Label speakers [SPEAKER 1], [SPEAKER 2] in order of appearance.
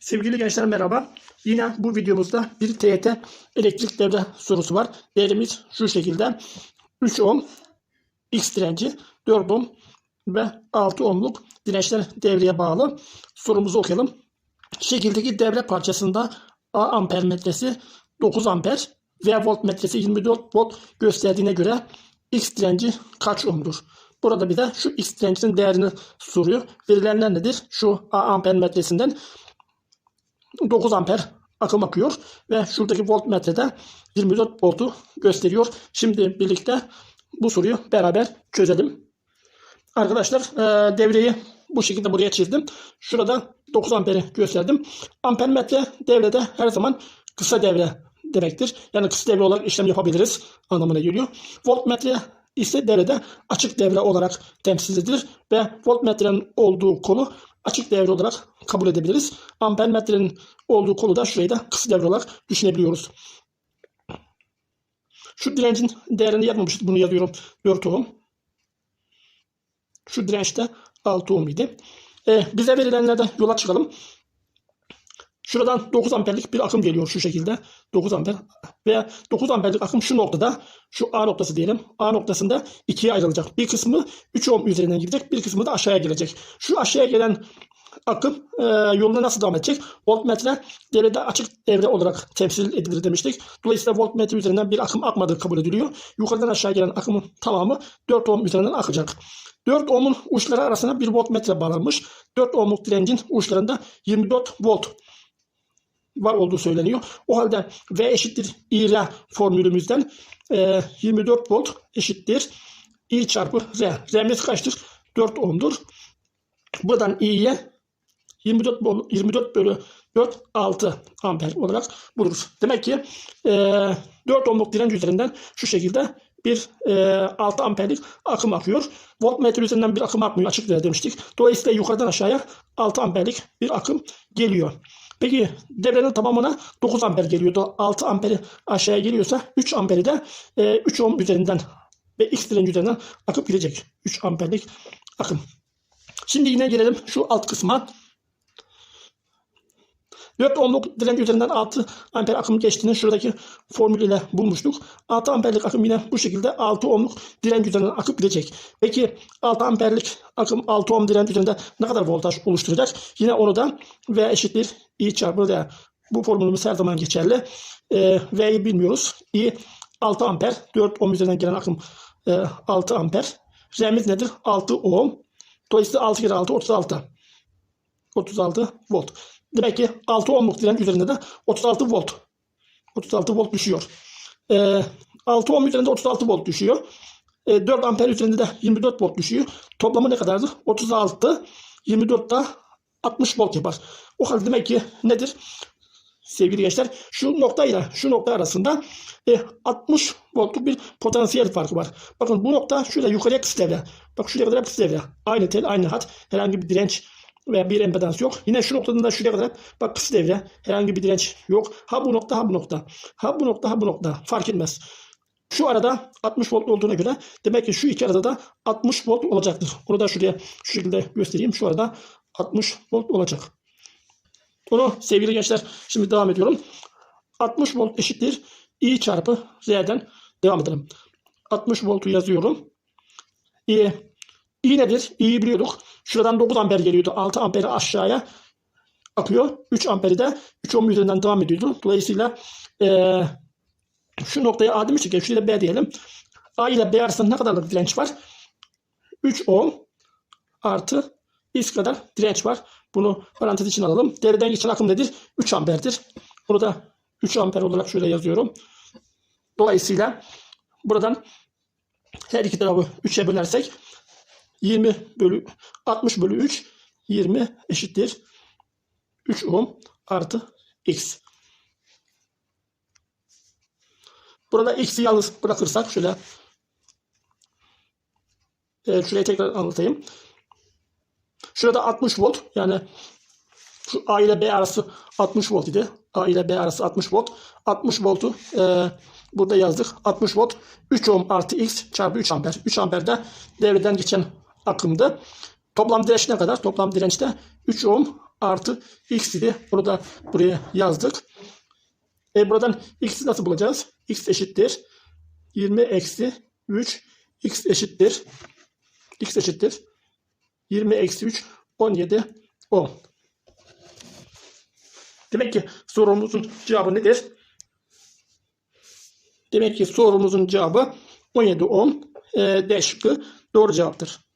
[SPEAKER 1] Sevgili gençler merhaba. Yine bu videomuzda bir TYT elektrik devre sorusu var. Değerimiz şu şekilde. 3 ohm X direnci, 4 ohm ve 6 ohmluk dirençler devreye bağlı. Sorumuzu okuyalım. Şekildeki devre parçasında A amper metresi 9 amper ve voltmetresi 24 volt gösterdiğine göre X direnci kaç ohmdur? Burada bir de şu X direncinin değerini soruyor. Verilenler nedir? Şu A amper metresinden 9 amper akım akıyor ve şuradaki voltmetrede 24 voltu gösteriyor. Şimdi birlikte bu soruyu beraber çözelim. Arkadaşlar e, devreyi bu şekilde buraya çizdim. Şurada 9 amperi gösterdim. Ampermetre devrede her zaman kısa devre demektir. Yani kısa devre olarak işlem yapabiliriz anlamına geliyor. Voltmetre ise devrede açık devre olarak temsil edilir ve voltmetrenin olduğu kolu açık devre olarak kabul edebiliriz. Ampermetrenin olduğu kolu da şurayı da kısa devre olarak düşünebiliyoruz. Şu direncin değerini yazmamıştık. Bunu yazıyorum. 4 ohm. Şu dirençte 6 ohm idi. Ee, bize verilenlerden yola çıkalım. Şuradan 9 amperlik bir akım geliyor şu şekilde. 9 amper veya 9 amperlik akım şu noktada şu A noktası diyelim. A noktasında ikiye ayrılacak. Bir kısmı 3 ohm üzerinden gidecek. Bir kısmı da aşağıya gelecek. Şu aşağıya gelen akım e, yoluna nasıl devam edecek? Voltmetre devrede açık devre olarak temsil edilir demiştik. Dolayısıyla voltmetre üzerinden bir akım akmadığı kabul ediliyor. Yukarıdan aşağı gelen akımın tamamı 4 ohm üzerinden akacak. 4 ohmun uçları arasına bir voltmetre bağlanmış. 4 ohmluk direncin uçlarında 24 volt var olduğu söyleniyor. O halde V eşittir İR formülümüzden e, 24 volt eşittir I çarpı R. R'miz kaçtır? 4 ohmdur. Buradan İ'ye 24, bol- 24 bölü 4 6 amper olarak buluruz. Demek ki e, 4 ohmluk direnç üzerinden şu şekilde bir e, 6 amperlik akım akıyor. Voltmetre üzerinden bir akım akmıyor açık demiştik. Dolayısıyla yukarıdan aşağıya 6 amperlik bir akım geliyor. Peki devrenin tamamına 9 amper geliyordu. 6 amperi aşağıya geliyorsa 3 amperi de e, 3 ohm üzerinden ve X direnci üzerinden akıp gidecek. 3 amperlik akım. Şimdi yine gelelim şu alt kısma. 4 ohmluk direnç üzerinden 6 amper akım geçtiğini şuradaki formül ile bulmuştuk. 6 amperlik akım yine bu şekilde 6 ohmluk direnç üzerinden akıp gidecek. Peki 6 amperlik akım 6 ohm direnç üzerinde ne kadar voltaj oluşturacak? Yine onu da V eşittir I çarpı R. Bu formülümüz her zaman geçerli. E, V'yi bilmiyoruz. I 6 amper. 4 ohm üzerinden gelen akım e, 6 amper. R'miz nedir? 6 ohm. Dolayısıyla 6 kere 6 36. 36 volt. Demek ki 6 ohmluk direnç üzerinde de 36 volt. 36 volt düşüyor. Ee, 6 ohm üzerinde 36 volt düşüyor. Ee, 4 amper üzerinde de 24 volt düşüyor. Toplamı ne kadardır? 36, 24 da 60 volt yapar. O halde demek ki nedir? Sevgili gençler şu noktayla şu nokta arasında e, 60 voltluk bir potansiyel farkı var. Bakın bu nokta şurada yukarıya kısa devre. Bak şuraya kadar kısa devre. Aynı tel aynı hat. Herhangi bir direnç veya bir empedans yok. Yine şu noktadan da şuraya kadar bak kısa devre. Herhangi bir direnç yok. Ha bu nokta ha bu nokta. Ha bu nokta ha bu nokta. Fark etmez. Şu arada 60 volt olduğuna göre demek ki şu iki arada da 60 volt olacaktır. Onu da şuraya şu şekilde göstereyim. Şu arada 60 volt olacak. Onu sevgili gençler şimdi devam ediyorum. 60 volt eşittir I çarpı R'den devam edelim. 60 voltu yazıyorum. I, I nedir? İ'yi biliyorduk. Şuradan 9 amper geliyordu. 6 amperi aşağıya akıyor. 3 amperi de 3 ohm üzerinden devam ediyordu. Dolayısıyla eee şu noktaya A demiştik ya şuraya B diyelim. A ile B arasında ne kadarlık direnç var? 3 ohm artı X kadar direnç var. Bunu parantez için alalım. Devreden geçen akım nedir? 3 amperdir. Bunu da 3 amper olarak şöyle yazıyorum. Dolayısıyla buradan her iki tarafı 3'e bölersek 20 bölü 60 bölü 3 20 eşittir 3 ohm artı x. Burada x'i yalnız bırakırsak şöyle e, şurayı tekrar anlatayım. Şurada 60 volt yani şu A ile B arası 60 volt idi. A ile B arası 60 volt. 60 voltu e, burada yazdık. 60 volt 3 ohm artı x çarpı 3 amper. 3 amper de devreden geçen akımdı. Toplam direnç ne kadar? Toplam dirençte 3 ohm artı x idi. Bunu da buraya yazdık. E buradan x'i nasıl bulacağız? x eşittir. 20 eksi 3 x eşittir. x eşittir. 20 eksi 3 17 10. Demek ki sorumuzun cevabı nedir? Demek ki sorumuzun cevabı 17 10 e, D şıkkı doğru cevaptır.